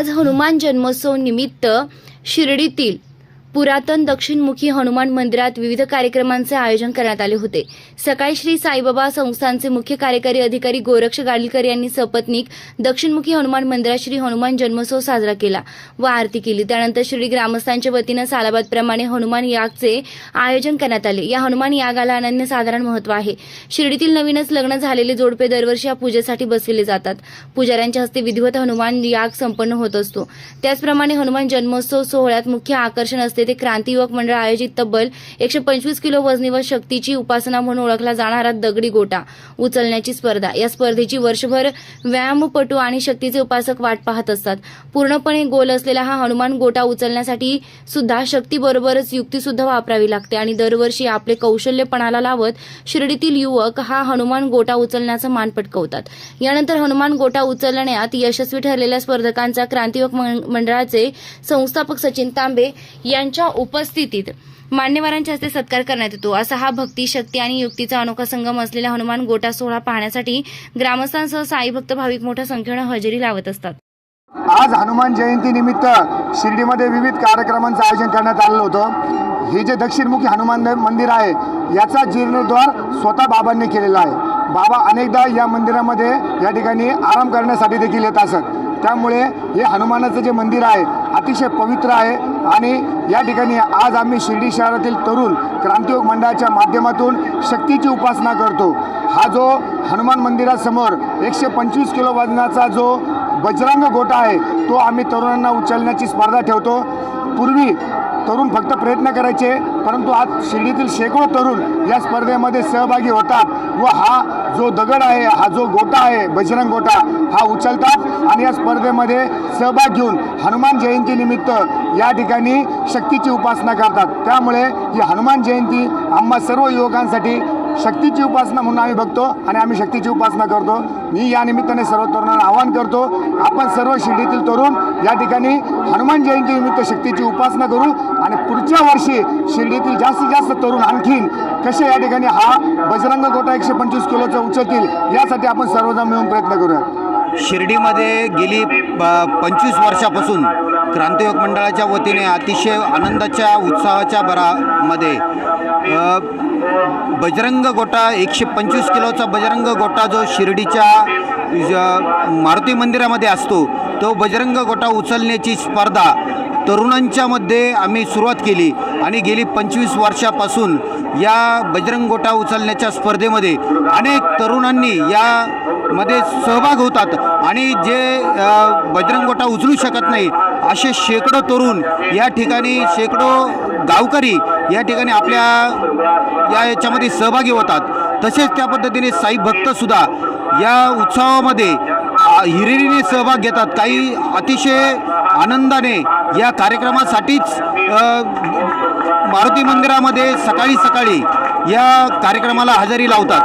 आज हनुमान जन्मोत्सव निमित्त शिर्डीतील पुरातन दक्षिणमुखी हनुमान मंदिरात विविध कार्यक्रमांचे आयोजन करण्यात आले होते. सकाळी श्री साईबाबा संस्थानचे मुख्य कार्यकारी अधिकारी गोरक्ष गाडीलकर यांनी सपत्नीक दक्षिणमुखी हनुमान मंदिरात श्री हनुमान जन्मोत्सव साजरा केला व आरती केली. त्यानंतर श्री ग्रामस्थांच्या वतीनं सालाबादप्रमाणे हनुमान यागचे आयोजन करण्यात आले. या हनुमान यागाला अनन्यसाधारण महत्त्व आहे. शिर्डीतील नवीनच लग्न झालेले जोडपे दरवर्षी या पूजेसाठी बसविले जातात. पुजाऱ्यांच्या हस्ते विधिवत हनुमान याग संपन्न होत असतो. त्याचप्रमाणे हनुमान जन्मोत्सव सोहळ्यात मुख्य आकर्षण असते ते क्रांती युवक मंडळ आयोजित तब्बल एकशे पंचवीस किलो वजनी व शक्तीची उपासना म्हणून ओळखला जाणारा दगडी गोटा उचलण्याची स्पर्धा. या स्पर्धेची वर्षभर व्यायामपटू आणि शक्तीचे उपासक वाट पाहत असतात. पूर्णपणे गोल असलेला हा हनुमान गोटा उचलण्यासाठी सुद्धा शक्तीबरोबरच युक्ती सुद्धा वापरावी लागते आणि दरवर्षी आपले कौशल्यपणाला लावत शिर्डीतील युवक हा हनुमान गोटा उचलण्याचा मान पटकवतात. यानंतर हनुमान गोटा उचलण्यात यशस्वी ठरलेल्या स्पर्धकांचा क्रांतियुवक मंडळाचे संस्थापक सचिन तांबे यांच्या उपस्थितीत मान्यवरांच्या हस्ते सत्कार करण्यात येतो. असा हा भक्ती शक्ती आणि युक्तीचा अनोखा संगम असलेला हनुमान गोटा सोहळा पाहण्यासाठी ग्रामस्थांसह साई भक्त भाविक मोठ्या संख्येनं हजेरी लावत असतात. आज हनुमान जयंती निमित्त शिर्डीमध्ये विविध कार्यक्रमांचं आयोजन करण्यात आलेलं होतं. हे जे दक्षिणमुखी हनुमान मंदिर आहे याचा जीर्णोद्धार स्वतः बाबांनी केलेला आहे. बाबा अनेकदा या मंदिरामध्ये या ठिकाणी आराम करण्यासाठी देखील येत असत. त्यामुळे हे हनुमानाचं जे मंदिर आहे अतिशय पवित्र आहे. आणि या ठिकाणी आज आम्ही शिर्डी शहरातील तरुण क्रांतियोग मंडळाच्या माध्यमातून शक्तीची उपासना करतो. हा जो हनुमान मंदिरासमोर एकशे पंचवीस किलो वजनाचा जो बजरंग गोटा आहे तो आम्ही तरुणांना उचलण्याची स्पर्धा ठेवतो. पूर्वी तरुण फक्त प्रयत्न करायचे परंतु आज शिर्डीतील शेकडो तरुण या स्पर्धेमध्ये सहभागी होतात व हा जो दगड आहे हा जो गोटा आहे बजरंग गोटा हा उचलतात आणि या स्पर्धेमध्ये सहभाग घेऊन हनुमान जयंतीनिमित्त या ठिकाणी शक्तीची उपासना करतात. त्यामुळे ही हनुमान जयंती आम्हा सर्व युवकांसाठी शक्तीची उपासना म्हणून आम्ही बघतो आणि आम्ही शक्तीची उपासना करतो. मी या निमित्ताने सर्व तरुणांना आवाहन करतो आपण सर्व शिर्डीतील तरुण या ठिकाणी हनुमान जयंतीनिमित्त शक्तीची उपासना करू आणि पुढच्या वर्षी शिर्डीतील जास्तीत जास्त तरुण आणखीन कसे या ठिकाणी हा बजरंग गोटा एकशे पंचवीस किलोचा उचलतील यासाठी आपण सर्वजण मिळून प्रयत्न करूया शिर्डीमध्ये गेली प पंचवीस वर्षापासून क्रांतियोग मंडळाच्या वतीने अतिशय आनंदाच्या उत्साहाच्या भरामध्ये बजरंग गोटा एकशे पंचवीस किलोचा बजरंग गोटा जो शिर्डीच्या मारुती मंदिरामध्ये असतो तो बजरंग गोटा उचलण्याची स्पर्धा तरुणांच्यामध्ये आम्ही सुरुवात केली. आणि गेली पंचवीस वर्षापासून या बजरंग गोटा उचलण्याच्या स्पर्धेमध्ये अनेक तरुणांनी यामध्ये सहभाग होतात. आणि जे बजरंग गोटा उचलू शकत नाही असे शेकडो तरुण या ठिकाणी शेकडो गावकरी या ठिकाणी आपल्या या याच्यामध्ये सहभागी होतात. तसेच त्या पद्धतीने साई भक्तसुद्धा या उत्सवामध्ये हिरिरीने सहभाग घेतात. काही अतिशय आनंदाने या कार्यक्रमासाठीच मारुती मंदिरामध्ये सकाळी सकाळी या कार्यक्रमाला हजेरी लावतात.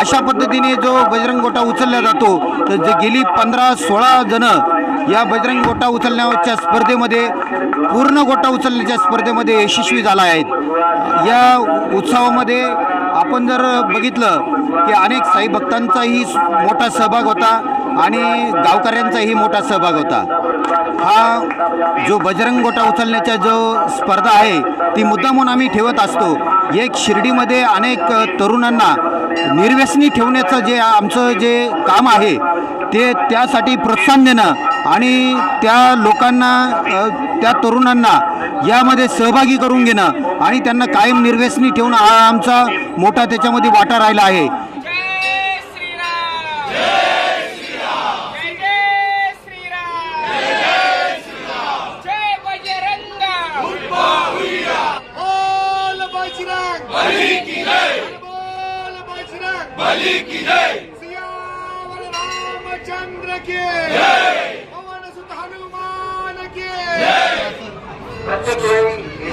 अशा पद्धतीने जो बजरंग गोटा उचलला जातो तर जे गेली पंधरा सोळा जणं या बजरंग गोटा उचलण्याच्या स्पर्धेमध्ये पूर्ण गोटा उचलण्याच्या स्पर्धेमध्ये यशस्वी झाला आहेत या उत्सवामध्ये आपण जर बघितलं की अनेक साई भक्तांचाही मोठा सहभाग होता आणि गावकऱ्यांचाही मोठा सहभाग होता. हा जो बजरंग गोटा उचलण्याच्या जो स्पर्धा आहे ती मुद्दामून आम्ही ठेवत असतो. एक शिर्डीमध्ये अनेक तरुणांना निर्व्यसनी ठेवण्याचं जे आमचं जे काम आहे ते त्यासाठी प्रोत्साहन देणं आणि त्या लोकांना त्या तरुणांना यामध्ये सहभागी करून घेणं आणि त्यांना कायम निर्व्यसनी ठेवणं हा आमचा मोठा त्याच्यामध्ये वाटा राहिला आहे.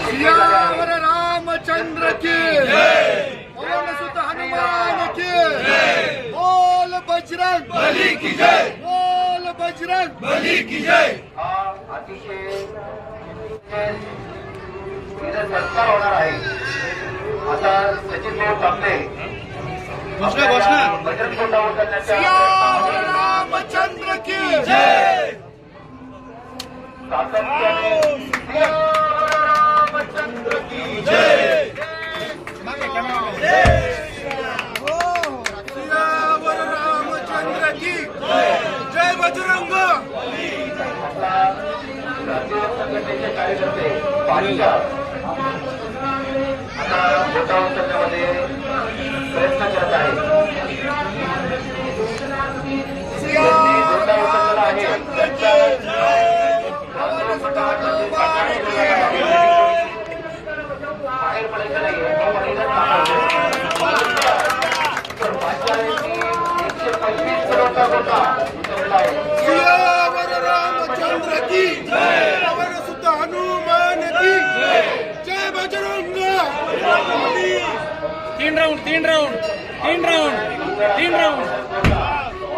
सियावर रामचंद्र की। जय पवन सुत हनुमान की जय बोल बजरंग। बली की जय। बोल बजरंग। बली की जय। सत्कार होणार आहे. आता सचिन भाऊ तांबे घोषणा घोषणा बजरंग गोटा रामचंद्र की जय रामचंद्र की जय राज्य संघटनेचे कार्यकर्ते पालिका आता मोठा प्रयत्न करत आहे त्यांनी मोठा उचललेला आहे त्यांचा बाहेर पडायचं नाहीये आपण इथं थांबायचं. तर पंचायतनी एकशे पंचवीस करोडचा कोटा उचललेला आहे तीन राउंड तीन राउंड तीन राउंड तीन राउंड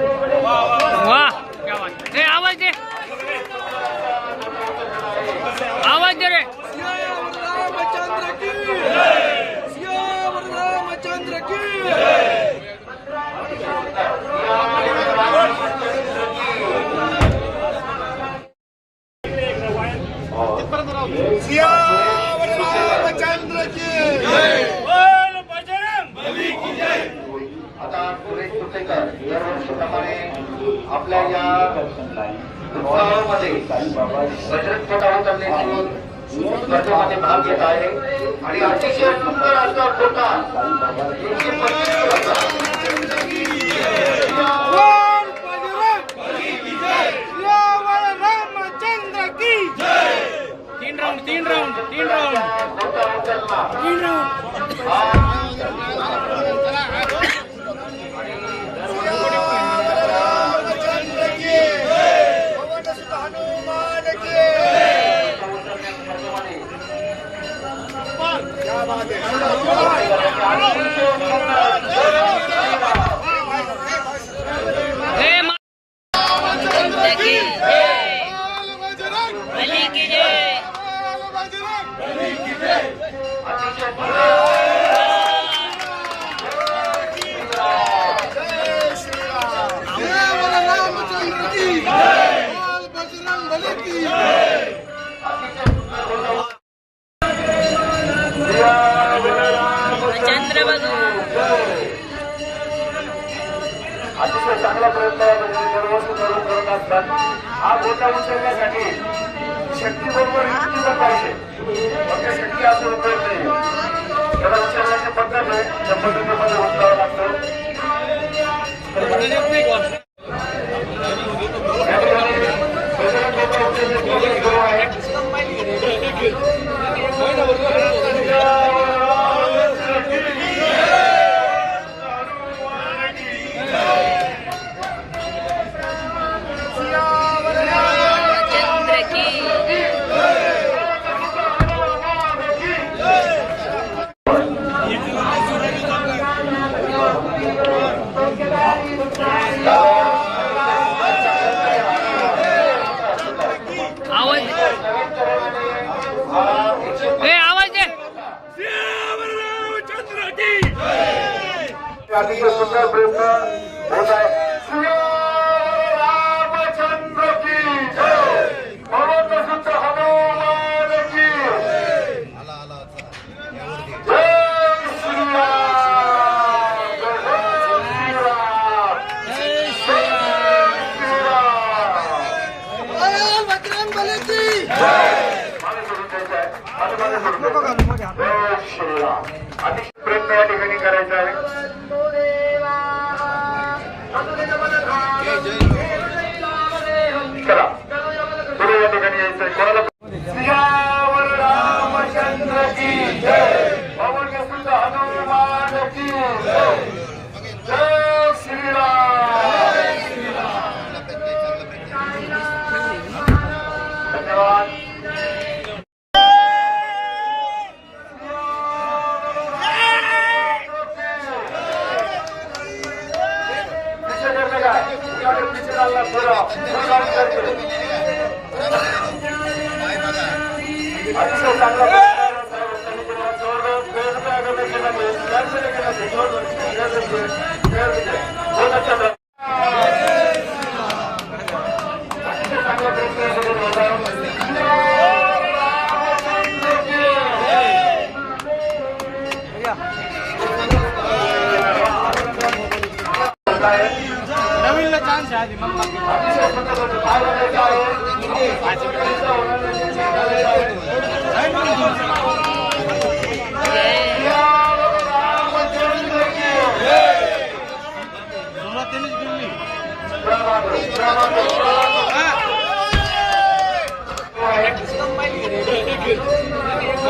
वाह क्या बात है. ए, आवाज दे आवाज दे रे आता आपल्या या उत्सवामध्ये बजरंग फोटा उतरण्याची स्पर्धेमध्ये भाग घेत आहे. आणि अतिशय सुंदर असा एकशे पंचवीस किलोचा. तीन राऊंड तीन राऊंड तीन राऊंड फोटा उचलला तीन अतिशय चांगला प्रयत्न दरवर्षी करून करत असतात हा गोटा उचलण्यासाठी शक्ती बरोबर युक्ती पण पाहिजे फक्त शक्ती असं उपयोग नाही त्याला उचलण्याची पद्धत आहे त्या पद्धतीमध्ये उचलावं लागतं या ठिकाणी बजरंग সালাম अतिशय चांगला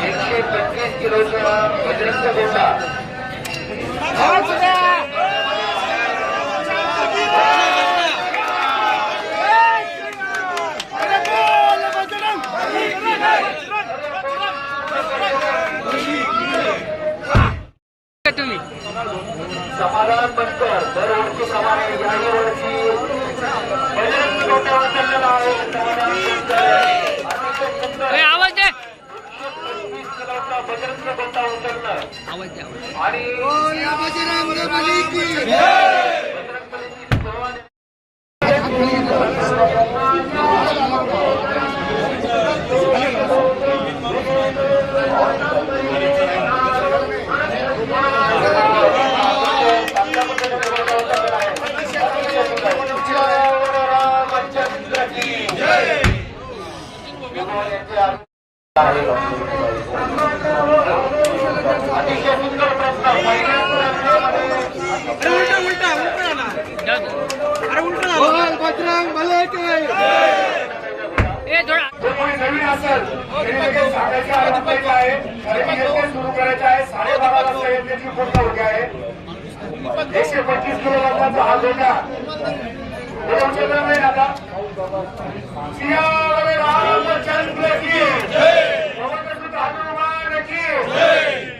एकशे पंचवीस किलोचा बजरंग गोटा समाधान बनकर दरवर्षी समाधान याही वर्षी बजरंग गोटा उचललेला आहे समाधान बनकर अतिशय सुंदर आवाज दे. आवाज द्या आणि अतिशय सुंदर प्रश्न अरे कोणी नवीन असेल सांगायचं आहे सुरू करायचं आहे साडेबारा वाजता आहे एकशे पंचवीस किलो वजनाचा हा गोटा नाही आता रामचंद्र की हनुमान की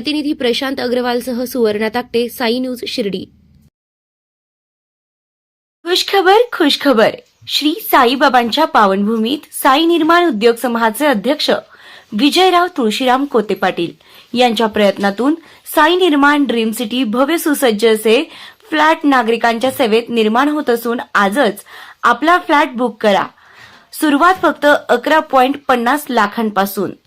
प्रतिनिधी प्रशांत अग्रवालसह सुवर्णा ताकटे साई न्यूज शिर्डी. खुशखबर खुशखबर. श्री साईबाबांच्या पावनभूमीत साई निर्माण उद्योग समूहाचे अध्यक्ष विजयराव तुळशीराम कोते पाटील यांच्या प्रयत्नातून साई निर्माण ड्रीम सिटी भव्य सुसज्ज असे फ्लॅट नागरिकांच्या सेवेत निर्माण होत असून आजच आपला फ्लॅट बुक करा. सुरुवात फक्त अकरा पॉइंट पन्नास लाखांपासून.